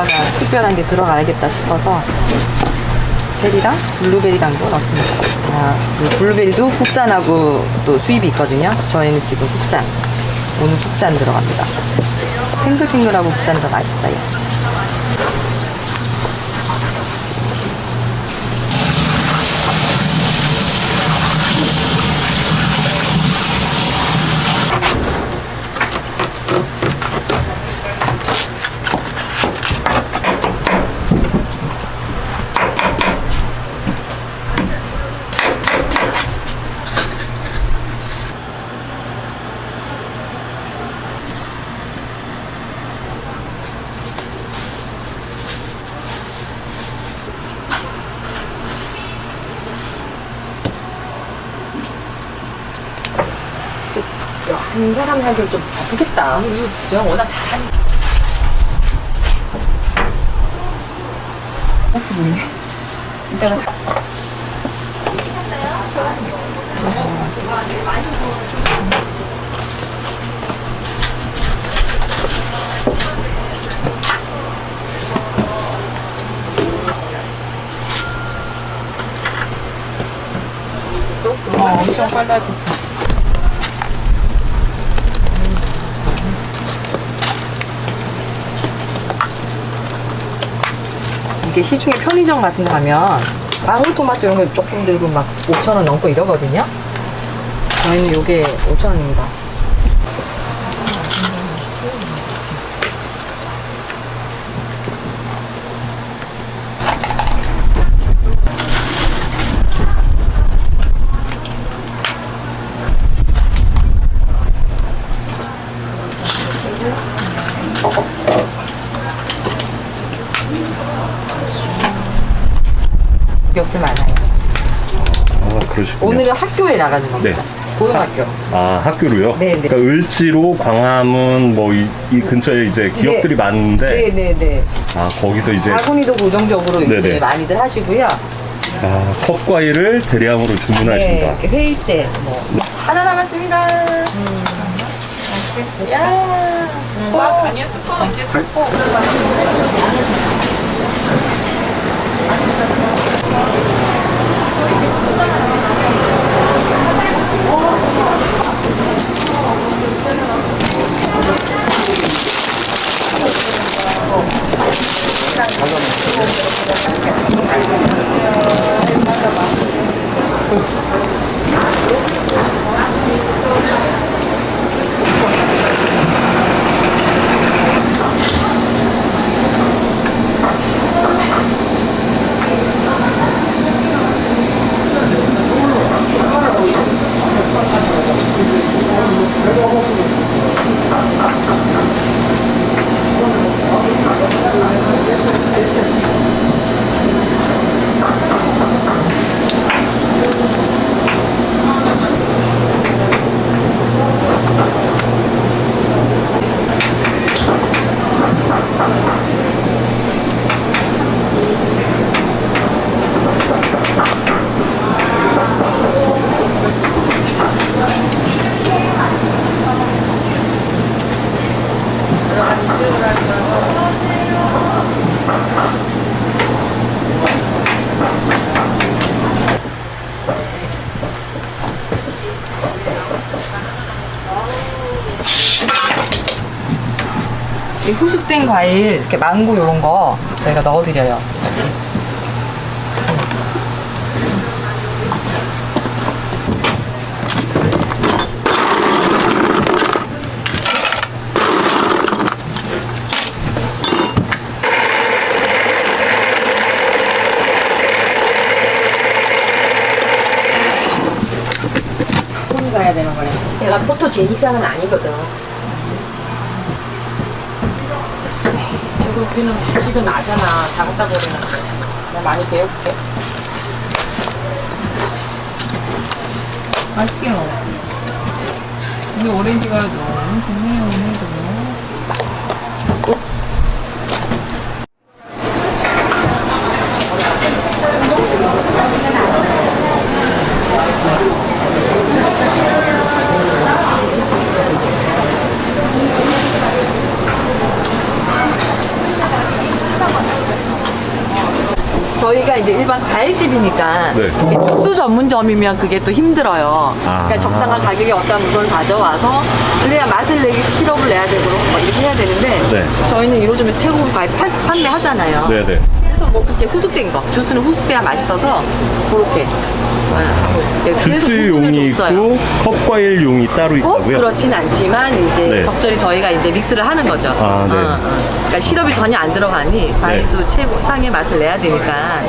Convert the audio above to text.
뭔가가 특별한 게 들어가야겠다 싶어서 베리랑 블루베리랑도 넣습니다. 아, 이 블루베리도 국산하고 또 수입이 있거든요. 저희는 지금 국산. 오늘 국산 들어갑니다. 탱글탱글하고 국산 더 맛있어요. 한 사람 하기엔 좀 바쁘겠다. 저 워낙 잘하니까. 이렇게 보이네. 이따가 어, 엄청 빨라졌다. 이게 시중에 편의점 같은 데 가면 방울토마토 이런 거 조금 들고 막 5,000원 넘고 이러거든요. 저희는 요게 5,000원입니다. 가격들 많아요. 아, 그러시군요. 오늘은 학교에 나가는 겁니다. 고등학교. 아, 학교로요? 네, 네. 그러니까 을지로, 광화문, 뭐, 이, 이 근처에 이제 기업들이 많은데, 네네네. 아, 거기서 이제, 바구니도 고정적으로 이제 네네. 많이들 하시고요. 아, 컵과일을 대량으로 주문하신다. 네, 이렇게 회의 때 뭐. 하나 남았습니다. 야. 아니야, 뚜껑 이제 닫고. 이 후숙된 과일, 이렇게 망고 이런 거 저희가 넣어드려요. 손이 가야 되는 거네. 내가 포토제닉상은 아니거든. 그리고 우리는 집은 나잖아. 다 갖다 버리는 거. 많이 배울게. 맛있게 먹어. 근데 오렌지가 너무 좋네요, 오늘도. 저희가 이제 일반 과일집이니까 네. 이게 주스 전문점이면 그게 또 힘들어요. 아. 그러니까 적당한 가격에 어떤 물건을 가져와서 그래야 맛을 내기 위해서 시럽을 내야 되고 뭐 이렇게 해야 되는데 네. 저희는 1호점에서 최고급 과일 판, 판매하잖아요. 네 네. 그래서 뭐 그렇게 후숙된 거 주스는 후숙돼야 맛있어서 그렇게 네, 그래서 부분을 주스용이 줬어요. 있고 컵과일용이 따로 꼭 있다고요? 그렇진 않지만 이제 네. 적절히 저희가 이제 믹스를 하는 거죠. 아, 네. 어, 어. 그러니까 시럽이 전혀 안 들어가니 과일도 최고 상의 맛을 내야 되니까